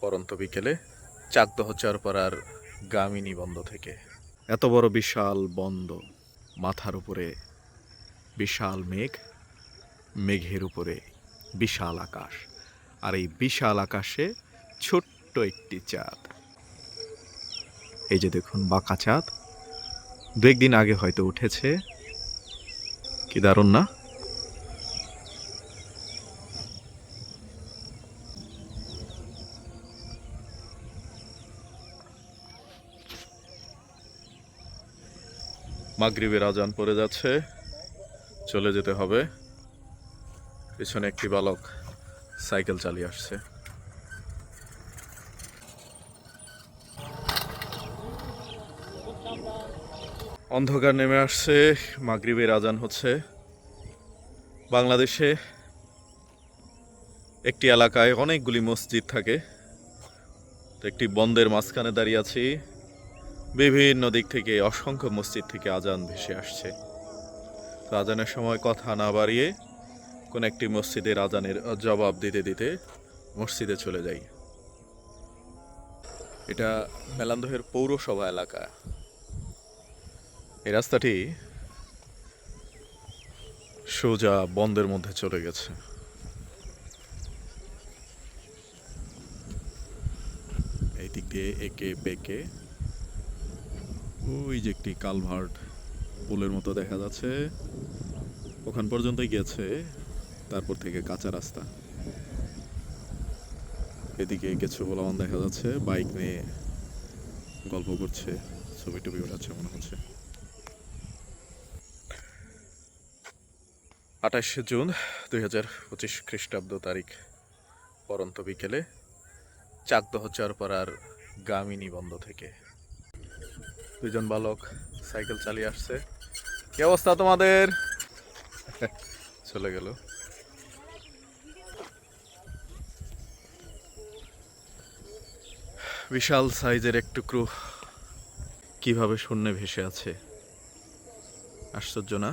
পরন্ত বিকেলে চাকদহ চরপাড়ার গামিনী বন্ধ থেকে। এত বড় বিশাল বন্ধ, মাথার উপরে বিশাল মেঘ, মেঘের উপরে বিশাল আকাশ, আর এই বিশাল আকাশে ছোট্ট একটি চাঁদ। এই যে দেখুন বাঁকা চাঁদ, দু একদিন আগে হয়তো উঠেছে, কি দারুণ না? মাগরিবের আজান পড়ে যাচ্ছে। চলে যেতে হবে। পিছনে একটি বালক সাইকেল চালিয়ে আসছে। অন্ধকার নেমে আসছে। মাগরিবের আজান হচ্ছে। বাংলাদেশে একটি এলাকায় অনেকগুলি মসজিদ থাকে। একটি বন্দের মাঝখানে দাঁড়িয়ে আছি। বিভিন্ন দিক থেকে, অসংখ্য মসজিদ থেকে আজান ভেসে আসছে। তো আজানের সময় কথা না বাড়িয়ে কোন একটি মসজিদের আজানের জবাব দিতে দিতে মসজিদে চলে যাই। এটা মেলান্দহের পৌরসভা এলাকা। এই রাস্তাটি সোজা বন্ধের মধ্যে চলে গেছে। এই দিক দিয়ে একে বেঁকে ওই যে একটি কালভার্ট পুলের মতো দেখা যাচ্ছে। ওখান পর্যন্তই গেছে, তারপর থেকে কাঁচা রাস্তা। এদিকে কিছু গোলামান দেখা যাচ্ছে, বাইক নিয়ে গল্প করছে, ছবি টবি ওঠাচ্ছে মনে হচ্ছে। আঠাশে জুন দুই হাজার পঁচিশ খ্রিস্টাব্দ তারিখ, পরন্ত বিকেলে চাকদহ চরপাড়ার গামিনী বন্ধ থেকে। দুজন বালক সাইকেল চালিয়ে আসছে। কি অবস্থা তোমাদের? চলে গেল। বিশাল সাইজের এক টুকরো কীভাবে শূন্যে ভেসে আছে? আশ্চর্য না?